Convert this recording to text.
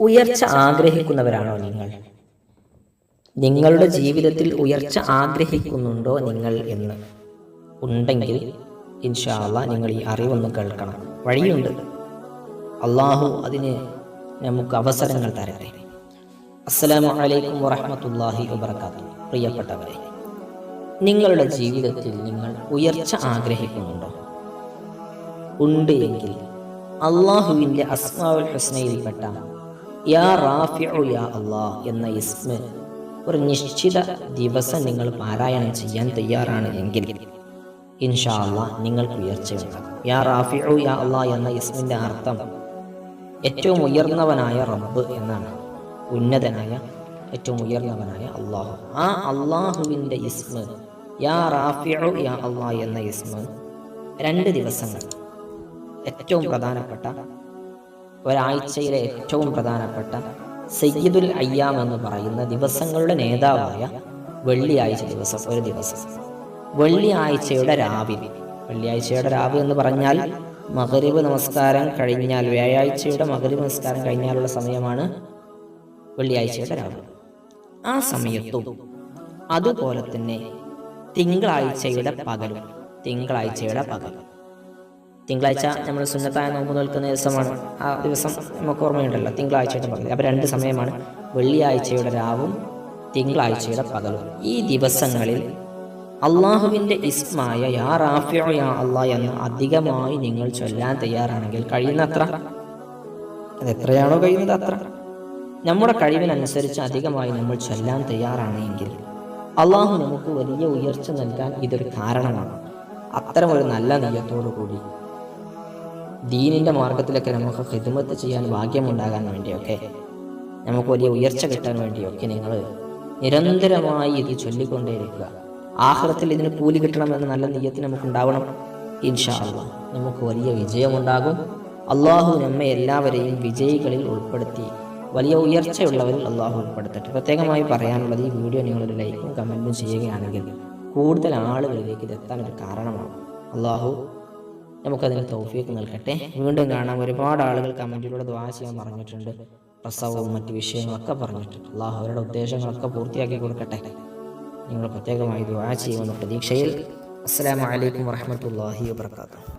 ഉയർച്ച ആഗ്രഹിക്കുന്നവരാണോ നിങ്ങൾ? നിങ്ങളുടെ ജീവിതത്തിൽ ഉയർച്ച ആഗ്രഹിക്കുന്നുണ്ടോ നിങ്ങൾ എന്ന്? ഉണ്ടെങ്കിൽ ഇൻഷാല്ല നിങ്ങൾ ഈ അറിവൊന്ന് കേൾക്കണം. വഴിയുണ്ട്. അള്ളാഹു അതിന് നമുക്ക് അവസരങ്ങൾ തരട്ടെ. അസ്സലാമു അലൈക്കും വറഹമത്തല്ലാഹി വബർക്കാത്തു പ്രിയപ്പെട്ടവരെ നിങ്ങളുടെ ജീവിതത്തിൽ നിങ്ങൾ ഉയർച്ച ആഗ്രഹിക്കുന്നുണ്ടോ? ഉണ്ട് എങ്കിൽ അള്ളാഹുവിന്റെ അസ്മാവുൽ ഹുസ്നയിൽപ്പെട്ട യാ യാ എന്ന ഇസ്മ. ഒരു നിശ്ചിത ദിവസം നിങ്ങൾ പാരായണം ചെയ്യാൻ തയ്യാറാണ് എങ്കിൽ ഇൻഷാ നിങ്ങൾക്ക് ഉയർച്ചയുണ്ടാകും യാ യാ എന്ന ഇസ്മിന്റെ അർത്ഥം ഏറ്റവും ഉയർന്നവനായ റബ്ബ് എന്നാണ്. ഉന്നതനായ ഏറ്റവും ഉയർന്നവനായ അള്ളാഹു ആ അള്ളാഹുവിന്റെ ഇസ്മ യാ റാഫിഉ യാ അള്ളാഹ് എന്ന ഇസ്മ രണ്ട് ദിവസങ്ങൾ ഏറ്റവും പ്രധാനപ്പെട്ട ഒരാഴ്ചയിലെ ഏറ്റവും പ്രധാനപ്പെട്ട സയ്യിദുൽ അയ്യാം എന്ന് പറയുന്ന ദിവസങ്ങളുടെ നേതാവായ വെള്ളിയാഴ്ച ദിവസം ഒരു ദിവസം. വെള്ളിയാഴ്ചയുടെ രാവിലെ വെള്ളിയാഴ്ചയുടെ രാവ് എന്ന് പറഞ്ഞാൽ മകരീവ് നമസ്കാരം കഴിഞ്ഞാൽ വ്യാഴാഴ്ചയുടെ മകരീവ് നമസ്കാരം കഴിഞ്ഞാലുള്ള സമയമാണ് വെള്ളിയാഴ്ചയുടെ രാവ് ആ സമയത്തും അതുപോലെ തന്നെ തിങ്കളാഴ്ചയുടെ പകലും തിങ്കളാഴ്ചയുടെ പകൽ തിങ്കളാഴ്ച നമ്മൾ സുന്നത്തായ നോമ്പ് നിൽക്കുന്ന ദിവസമാണ്. ആ ദിവസം നമുക്ക് ഓർമ്മയുണ്ടല്ലോ തിങ്കളാഴ്ചയായിട്ട് പറഞ്ഞത്. അപ്പോൾ രണ്ട് സമയമാണ് വെള്ളിയാഴ്ചയുടെ രാവും തിങ്കളാഴ്ചയുടെ പകലും. ഈ ദിവസങ്ങളിൽ അള്ളാഹുവിന്റെ ഇസ്മായ യാ റാഫിയോ യാ അള്ളാഹ് എന്ന് അധികമായി നിങ്ങൾ ചൊല്ലാൻ തയ്യാറാണെങ്കിൽ കഴിയുന്നത്ര? അത് എത്രയാണോ കഴിയുന്നത് അത്ര നമ്മുടെ കഴിവിനനുസരിച്ച് അധികമായി നമ്മൾ ചൊല്ലാൻ തയ്യാറാണെങ്കിൽ അള്ളാഹു നമുക്ക് വലിയ ഉയർച്ച നൽകാൻ ഇതൊരു കാരണമാണ്. അത്തരമൊരു നല്ല നെയ്യത്തോടു കൂടി ദീനിന്റെ മാർഗത്തിലൊക്കെ നമുക്ക് ഹിദ്മത്ത് ചെയ്യാൻ ഭാഗ്യമുണ്ടാകാൻ വേണ്ടിയൊക്കെ നമുക്ക് വലിയ ഉയർച്ച കിട്ടാൻ വേണ്ടിയൊക്കെ നിങ്ങൾ നിരന്തരമായി ഇത് ചൊല്ലിക്കൊണ്ടേയിരിക്കുക. ആഹ്ലത്തിൽ ഇതിന് കൂലി കിട്ടണമെന്ന് നല്ല നെയ്യത്തിന് നമുക്ക് ഉണ്ടാവണം ഇൻഷാ അള്ളാഹ് നമുക്ക് വലിയ വിജയമുണ്ടാകും. അള്ളാഹു നമ്മെ എല്ലാവരെയും വിജയികളിൽ ഉൾപ്പെടുത്തി വലിയ ഉയർച്ചയുള്ളവരിൽ അള്ളാഹു ഉൾപ്പെടുത്തട്ടെ. പ്രത്യേകമായി പറയാനുള്ളത് ഈ വീഡിയോ നിങ്ങളൊരു ലൈക്കും കമന്റും ചെയ്യുകയാണെങ്കിൽ കൂടുതൽ ആളുകളിലേക്ക് ഇത് എത്താൻ ഒരു കാരണമാണ്. അള്ളാഹു നമുക്കതിന് തൗഫീക്ക് നൽകട്ടെ. വീണ്ടും കാണാം. ഒരുപാട് ആളുകൾ കമന്റിലൂടെ ദ്വാശയം പറഞ്ഞിട്ടുണ്ട്. പ്രസവവും മറ്റ് വിഷയങ്ങളൊക്കെ പറഞ്ഞിട്ടുണ്ട്. അള്ളാഹു അവരുടെ ഉദ്ദേശങ്ങളൊക്കെ പൂർത്തിയാക്കി കൊടുക്കട്ടെ. നിങ്ങൾ പ്രത്യേകമായി ദ്വാ ചെയ്യുമെന്ന പ്രതീക്ഷയിൽ. അസ്സാം വലൈക്കും വാഹമത്തല്ലാഹി വാത്തു